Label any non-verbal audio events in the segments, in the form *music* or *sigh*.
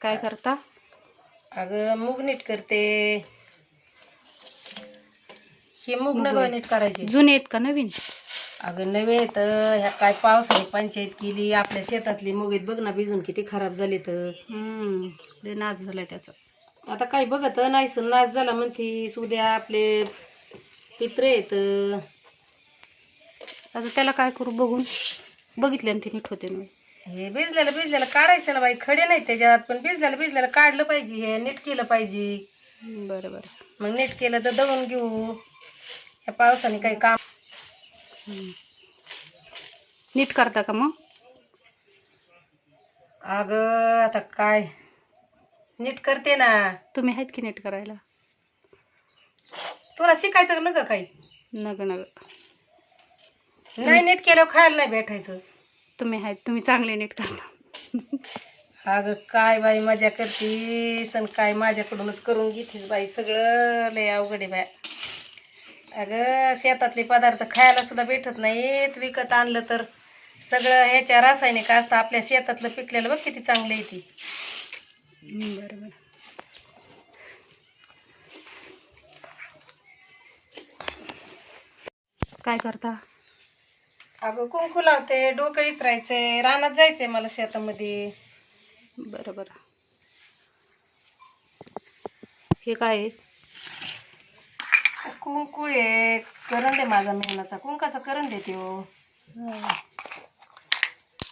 काय करता? अगं मूग नीट करते. हे मूग नग. नीट करायचे. जुने आहेत का नवीन? अगं नव्हे तर ह्या काय पावसाने पंचायत केली. आपल्या शेतातली मूग आहेत. बघ ना भिजून किती खराब झाले तर हम्म लय नाच झालाय त्याचा. आता काय बघत नाही सण नाश झाला म्हणतीस उद्या आपले पित्र येत आता त्याला काय करू बघून बघितले ते नीट होते मी हे भिजलेलं भिजलेलं काढायचं ना बाई खडे नाही त्याच्यात पण भिजलेलं भिजलेलं काढलं पाहिजे हे नीट केलं पाहिजे. बरं बरं मग नीट केलं तर दळून घेऊ. या पावसाने काही काम. नीट करता का मग? अगं आता काय? नीट करते ना. तुम्ही आहेत की नीट करायला? तुला शिकायचं नका काही? नग नग. नाही नीट केल्यावर खायला नाही भेटायचं. तुम्ही आहेत तुम्ही चांगले करता अगं काय बाई मजा करतीस आणि काय माझ्याकडूनच करून घेतीस बाई सगळं लय अवघड आहे बाय. अगं शेतातले पदार्थ खायला सुद्धा भेटत नाहीत विकत आणलं तर सगळं ह्याच्या रासायनिक असतं आपल्या शेतातलं पिकलेलं बघ किती चांगलं आहे ती. बरं बरं काय करता? अगं कुंकू लावते डोकं विसरायचंय रानात जायचंय मला शेतामध्ये. बरं बरं हे काय आहे? कुंकू आहे करंड आहे माझा मेहनाचा. कुंकाचा करंड आहे त्यो.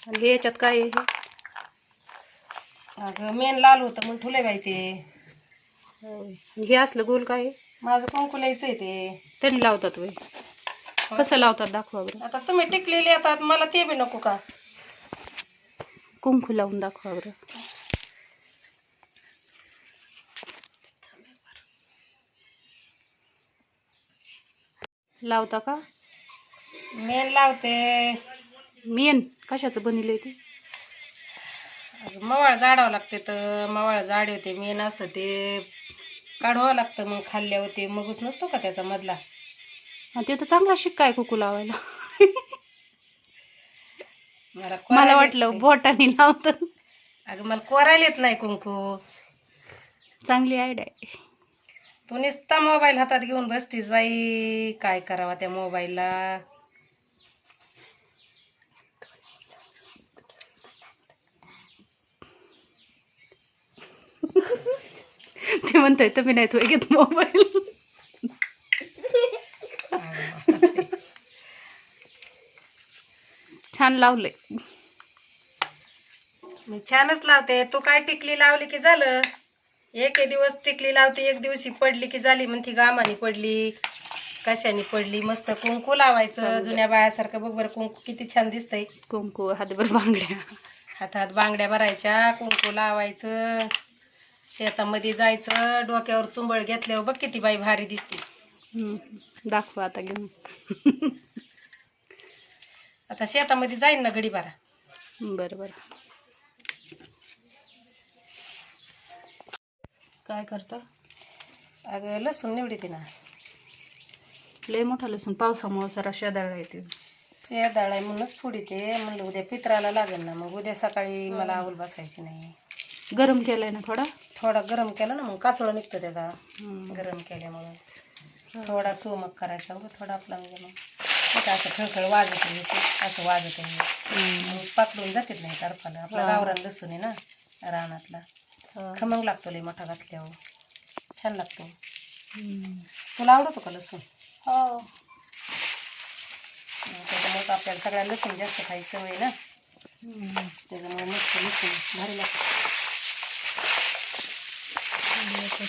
आणि हे याच्यात काय आहे? हे? अगं मेन लाल होतं म्हणून ठुले बाई ते. आणि हे असलं गोल काय आहे? माझं कुंकू लिहायचंय ते. त्यांनी लावतात वय कसं लावतात? दाखवा बरं. आता तुम्ही टिकलेले आता मला ते बी नको का? कुंकू लावून दाखवा बरं. लावता का? मेन लावते. मेन? कशाचं बनले ते? मवाळ जाडावं लागते तर. मवाळ जाड होते मेन असतं ते. काढवावं लागतं मग खाल्ल्यावर ते मगच नसतो का त्याचा मधला? ते तर चांगला शिक्का आहे कुकू लावायला. मला *laughs* मला वाटलं नाही. बोटाने लावतात. अगं मला कोरायला येत नाही कुंकू. चांगली आयडिया आहे. तू नुसता मोबाईल हातात घेऊन बसतीस बाई. काय करावा त्या मोबाईलला *laughs* ते म्हणताय तुम्ही नाही तो घेत मोबाईल *laughs* छान लावलंय. मी छानच लावते. तू काय टिकली लावली की झालं? एक दिवस टिकली लावते एक दिवशी पडली की झाली म्हणती गामानी पडली कशाने पडली मस्त कुंकू लावायचं. जुन्या बायासारखं बघ बरं कुंकू किती छान दिसतंय. कुंकू हातभर बांगड्या. हातात बांगड्या भरायच्या कुंकू लावायचं शेतामध्ये जायचं डोक्यावर चुंबळ घेतल्यावर बघ किती बाई भारी दिसते. दाखवा आता घेऊन. आता शेतामध्ये जाईन ना गडी बारा. बरं बरं. काय करता? अगं लसूण निवडते ना. लय मोठा लसूण पावसामुळे जरा शेदाळा येते. या डाळ म्हणूनच फोडीते. म्हणलं उद्या पित्राला लागेल ना मग उद्या सकाळी मला आवल बसायची नाही. गरम केलाय ना थोडा? थोडा गरम केला ना मग काचोळा निघतो त्याचा. गरम केल्यामुळं. थोडा सोमक करायचा उगा थोडा आपला म्हणजे मग असं खळखळ वाजत आहे असं वाजत आहे. मग पाकडून जातात नाही तरफाला आपला. गावरान लसूण आहे ना रानातला. खमंग लागतो लई मोठा घातल्यावर छान लागतो. तुला आवडतो का लसूण हो. मग त्याच्यामुळे आपल्याला सगळ्या लसूण जास्त खायची सवय ना. त्याच्यामुळे मस्त लसूण भारी लागतं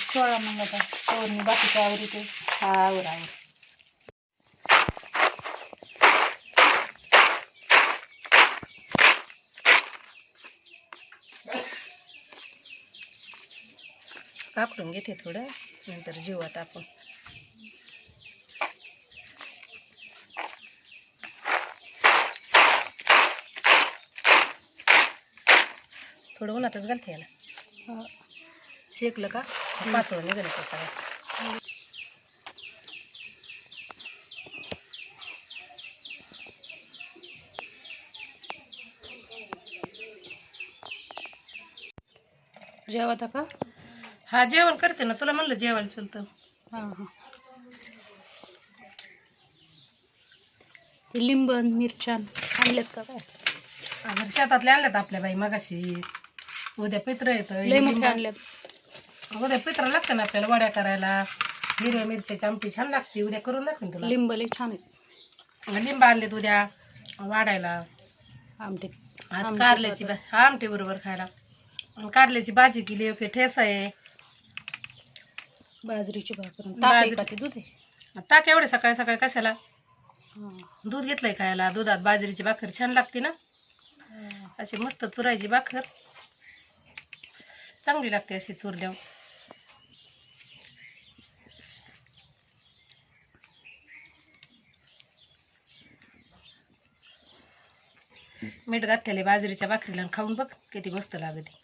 सोळा मग आता बाकीच्या आवडीते आवर आवर. काकडून घेते थोडं नंतर जीव आता आपण. थोडं उन्हातच घालते याला. शेकलं का? पाचवं निघालं ते सगळं. जेवता का? हा जेवण करते ना. तुला म्हणलं जेवायला चलतं. हां हां. ते लिंबन मिरच्यान आणलेत का काय? अगं शेतातले आणल्यात आपल्या बाई मगाशी. उद्या पित्र येतं. लय मोठे आणलेत उद्या पित्र लागतं ना आपल्याला वड्या करायला. हिरव्या मिरच्याची आमटी छान लागते. उद्या करून दाखवेन तुला. लिंब लय छान आहेत लिंब आणलेत उद्या. वाढायला. आमटे. आज आमटी कारल्याची आमटी बरोबर खायला. कारल्याची भाजी केली ओके ठेसा आहे. बाजरीची भाकर. ताक आहे बाजरी- का ते दूध आहे? ताक एवढे सकाळी सकाळी कशाला. दूध घेतलंय खायला. दुधात बाजरीची भाकर छान लागते ना. अशी मस्त चुरायची भाकर. चांगली लागते अशी चुरल्यावर. मीठ घातलेले बाजरीच्या भाकरीला खाऊन बघ किती मस्त लागते.